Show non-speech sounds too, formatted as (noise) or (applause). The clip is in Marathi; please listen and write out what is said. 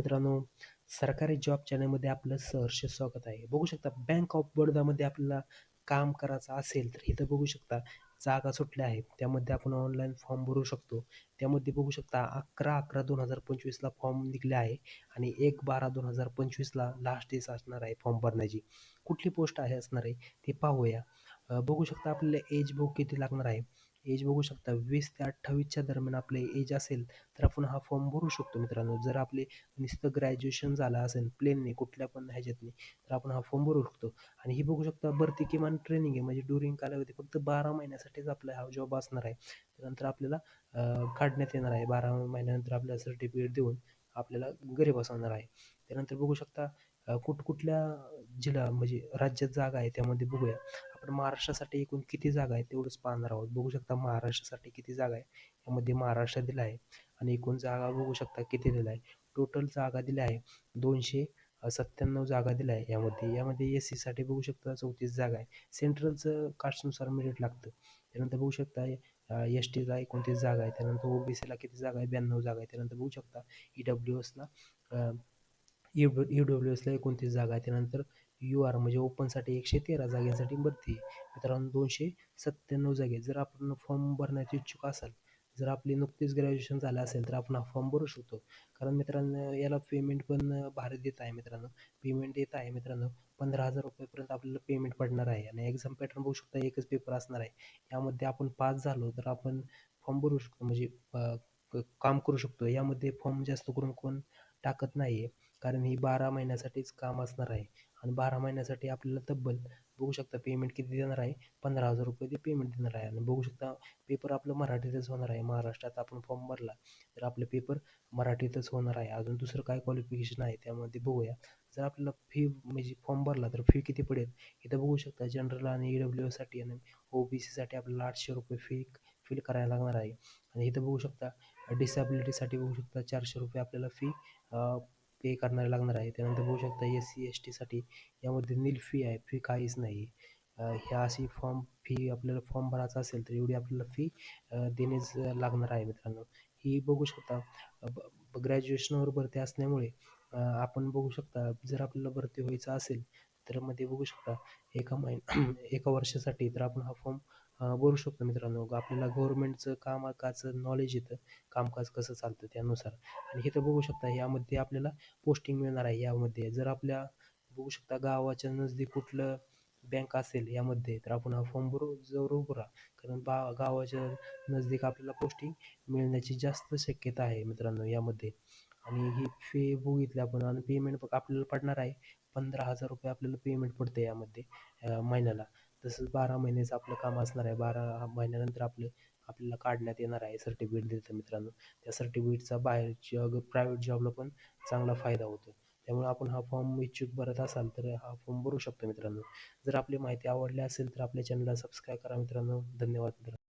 मित्रांनो सरकारी जॉब चॅनलमध्ये आपलं सहर्ष स्वागत आहे. बघू शकता बँक ऑफ बडोदामध्ये आपल्याला काम करायचं असेल तर इथं बघू शकता जागा सुटल्या आहेत. त्यामध्ये आपण ऑनलाईन फॉर्म भरू शकतो. त्यामध्ये बघू शकता अकरा अकरा दोन हजार पंचवीसला फॉर्म निघले आहे आणि एक बारा दोन हजार पंचवीसला लास्ट डेस असणार आहे फॉर्म भरण्याची. कुठली पोस्ट आहे असणार आहे ते पाहूया. बघू शकता आपल्याला एज बुक किती लागणार आहे. एज बघू शकता. वीस ते अठ्ठावीसच्या दरम्यान आपले एज असेल तर आपण हा फॉर्म भरू शकतो मित्रांनो. जर आपले नुसतं ग्रॅज्युएशन झालं असेल प्लेनने कुठल्या पण ह्याच्यातनी तर आपण हा फॉर्म भरू शकतो. आणि ही बघू शकता भरती किमान ट्रेनिंग आहे. म्हणजे ड्युरिंग कालावधी फक्त बारा महिन्यासाठीच आपला हा जॉब असणार आहे. त्यानंतर आपल्याला काढण्यात येणार आहे. बारा महिन्यानंतर आपल्याला सर्टिफिकेट देऊन आपल्याला घरी बसवणार आहे. त्यानंतर बघू शकता कुठकुठल्या जिल्हा म्हणजे राज्यात जागा आहे त्यामध्ये बघूया. आपण महाराष्ट्रासाठी एकूण किती जागा आहे तेवढंच पाहणार आहोत. बघू शकता महाराष्ट्रासाठी किती जागा आहे यामध्ये महाराष्ट्र दिला आहे आणि एकूण जागा बघू शकता किती दिला आहे. टोटल जागा दिल्या आहे दोनशे सत्त्याण्णव जागा दिल्या आहे यामध्ये. यामध्ये एस सीसाठी बघू शकता चौतीस जागा आहे. सेंट्रलचं कास्टनुसार मेरिट लागतं. त्यानंतर बघू शकता एस टीला एकोणतीस जागा आहे. त्यानंतर ओ बी सीला किती जागा आहे? ब्याण्णव जागा आहे. त्यानंतर बघू शकता ई डब्ल्यू एसला यू यू डब्ल्यू एसला एकोणतीस जागा आहे त्यानंतर यू आर म्हणजे ओपनसाठी एकशे तेरा जागेसाठी भरती मित्रांनो दोनशे सत्त्याण्णव जागे जर आपण फॉर्म भरण्याची इच्छुक असाल जर आपली नुकतीच ग्रॅज्युएशन झालं असेल तर आपण हा फॉर्म भरू शकतो. कारण मित्रांनो याला पेमेंट पण भारत देत आहे मित्रांनो. पेमेंट देत आहे मित्रांनो. पंधरा हजार रुपयेपर्यंत आपल्याला पेमेंट पडणार आहे. आणि एक्झाम पॅटर्न बघू शकता एकच पेपर असणार आहे. यामध्ये आपण पास झालो तर आपण फॉर्म भरू शकतो. म्हणजे काम करू शकतो. यामध्ये फॉर्म जास्त करून कोण टाकत नाही आहे कारण ही बारा महिन्यासाठीच काम असणार आहे. आणि बारा महिन्यासाठी आपल्याला तब्बल बघू शकता पेमेंट किती देणार आहे? पंधरा हजार रुपये ते पेमेंट देणार आहे. आणि बघू शकता पेपर आपलं मराठीतच होणार आहे. महाराष्ट्रात आपण फॉर्म भरला तर आपलं पेपर मराठीतच होणार आहे. अजून दुसरं काय क्वालिफिकेशन आहे त्यामध्ये बघूया. जर आपल्याला फी म्हणजे फॉर्म भरला तर फी किती पडेल? इथं बघू शकता जनरल आणि ई डब्ल्यू एसाठी आणि ओ बी सीसाठी आपल्याला आठशे रुपये फी फिल करायला लागणार आहे. आणि इथं बघू शकता डिसॅबिलिटीसाठी बघू शकता चारशे रुपये आपल्याला फी पे करणारे लागणार आहे. त्यानंतर बघू शकता एस सी एस टीसाठी यामध्ये नील फी आहे. फी काहीच नाही. ह्या अशी फॉर्म फी आपल्याला फॉर्म भरायचा असेल तर एवढी आपल्याला फी देणेच लागणार आहे मित्रांनो. ही बघू शकता ग्रॅज्युएशनवर भरती असल्यामुळे आपण बघू शकता जर आपल्याला भरती व्हायचं असेल तर मध्ये बघू शकता एका महिना (clears throat) एका वर्षासाठी तर आपण हा फॉर्म भरू शकतो मित्रांनो. आपल्याला गव्हर्नमेंटचं कामकाजचं नॉलेज येतं. कामकाज कसं चालतं त्यानुसार. आणि हे तर बघू शकता यामध्ये आपल्याला पोस्टिंग मिळणार आहे यामध्ये. जर आपल्या बघू शकता गावाच्या नजदीक कुठलं बँक असेल यामध्ये तर आपण हा फॉर्म भरू जरूर भरा कारण बा गावाच्या नजदीक आपल्याला पोस्टिंग मिळण्याची जास्त शक्यता आहे मित्रांनो यामध्ये. आणि ही फी बघितली आपण आणि पेमेंट आपल्याला पडणार आहे पंधरा हजार रुपये आपल्याला पेमेंट पडते यामध्ये महिन्याला. तसंच बारा महिन्याचं आपलं काम असणार आहे. बारा महिन्यानंतर आपलं आपल्याला काढण्यात येणार आहे सर्टिफिकेट देतं मित्रांनो. त्या सर्टिफिकेटचा बाहेर जॉब प्रायव्हेट जॉबला पण चांगला फायदा होतो. त्यामुळे आपण हा फॉर्म इच्छुक भरत असाल तर हा फॉर्म भरू शकतो मित्रांनो. जर आपली माहिती आवडली असेल तर आपल्या चॅनलला सबस्क्राईब करा मित्रांनो. धन्यवाद मित्रांनो.